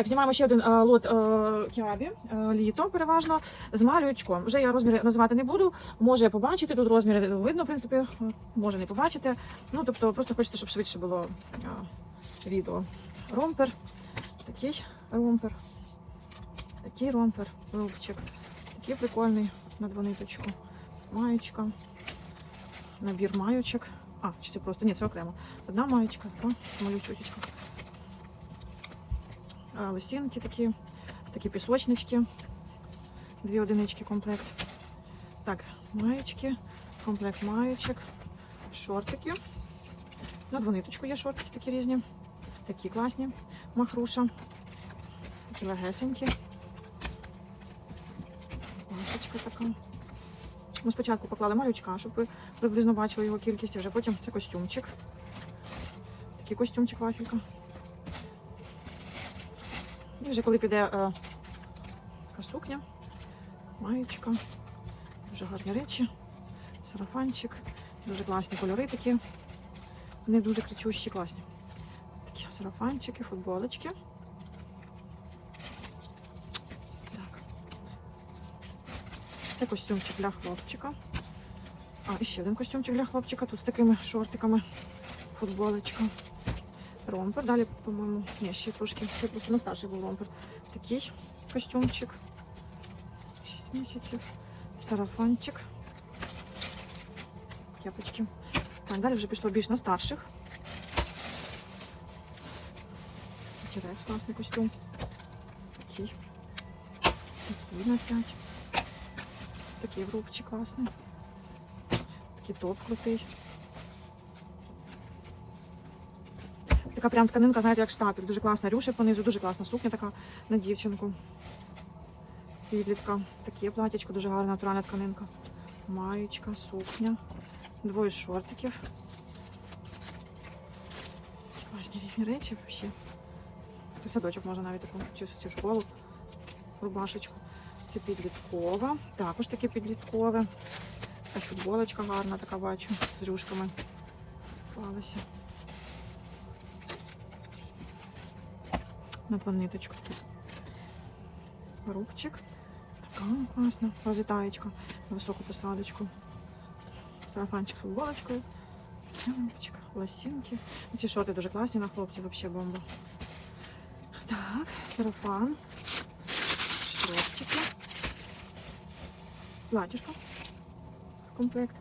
Так, знімаємо ще один е, лот е, кіабі, е, літо переважно з малючком. Вже я розміри називати не буду. Може побачити тут розміри видно, в принципі, може не побачити. Ну тобто, просто хочеться, щоб швидше було відео. Ромпер, такий ромпер, такий ромпер, рубчик, такий прикольний на двониточку. Маєчка, набір маючок. А, чи це просто? Ні, це окремо. Одна маєчка, два малючочечка. А, Лосінки такі, такі пісочнички. Дві одинички комплект. Так, маєчки, комплект маєчок, шортики. На двониточку є шортики такі різні. Такі класні. Махруша. Такі легесенькі. Машечка така. Ми спочатку поклали малючка, щоб ви приблизно бачили його кількість, а вже потім це костюмчик. Такий костюмчик вафелька. І вже коли піде е, така сукня, маєчка, дуже гарні речі, сарафанчик, дуже класні кольори такі. Вони дуже кричущі, класні. Такі сарафанчики, футболочки. Так. Це костюмчик для хлопчика. А, і ще один костюмчик для хлопчика. Тут з такими шортиками. Футболочка. Ромпер. Далі, по-моєму, ні, ще трошки. Це просто на старший був ромпер. Такий костюмчик. 6 місяців. Сарафанчик. Кепочки. Так, далі вже пішло більш на старших. Черекс класний костюм. Такий. Такий на 5. Такий рубчик класний. Такий топ крутий. Така прям тканинка, знаєте, як штапель. Дуже класна рюша понизу, дуже класна сукня така на дівчинку. Підлітка. Таке платячко, дуже гарна натуральна тканинка. Маєчка, сукня. Двоє шортиків. Класні різні речі взагалі. Це садочок можна навіть таку, чи, в школу. Рубашечку. Це підліткова. Також таке підліткове. Якась футболочка гарна, така бачу, з рюшками. Клалася. На планеточку рубчик. Така класна. Розітаєчка на високу посадочку. Сарафанчик з футболочкою. Рубчик, лосінки. Ці шорти дуже класні на хлопців, взагалі бомба. Так, сарафан. Шортики. Платьишко. Комплект.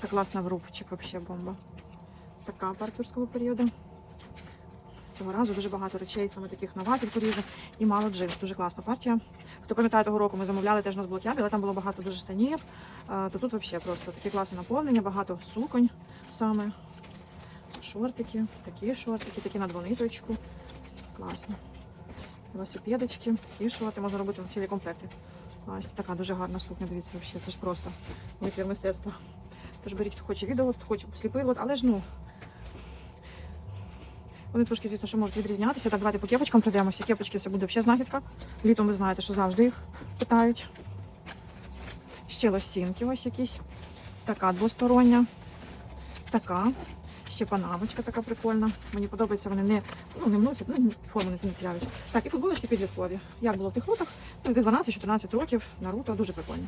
Так класно в рубчик, вообще бомба. Така партнерського періоду. Цього разу дуже багато речей, саме таких вафельку різних і мало джинс. Дуже класна партія. Хто пам'ятає того року, ми замовляли теж на блокябі, але там було багато дуже штанів. То тут взагалі просто такі класне наповнення, багато суконь саме. Шортики, такі шортики, такі на двониточку. Класно. Велосипедочки і шорти можна робити цілі комплекти. Ось така дуже гарна сукня, дивіться, взагалі, це ж просто витвір мистецтва. Тож беріть, хто хоче відео, хто хоче сліпий але ж ну. Вони трошки, звісно, що можуть відрізнятися. Так, давайте по кепочкам пройдемося. Кепочки це буде взагалі знахідка. Літом ви знаєте, що завжди їх питають. Ще лосінки ось якісь. Така двостороння. Така. Ще панамочка така прикольна. Мені подобається, вони не, ну, не мнуться, ну, форму не тіряють. Так, і футболочки підліткові. Як було в тих лотах? Ну, 12-14 років, Наруто, дуже прикольно.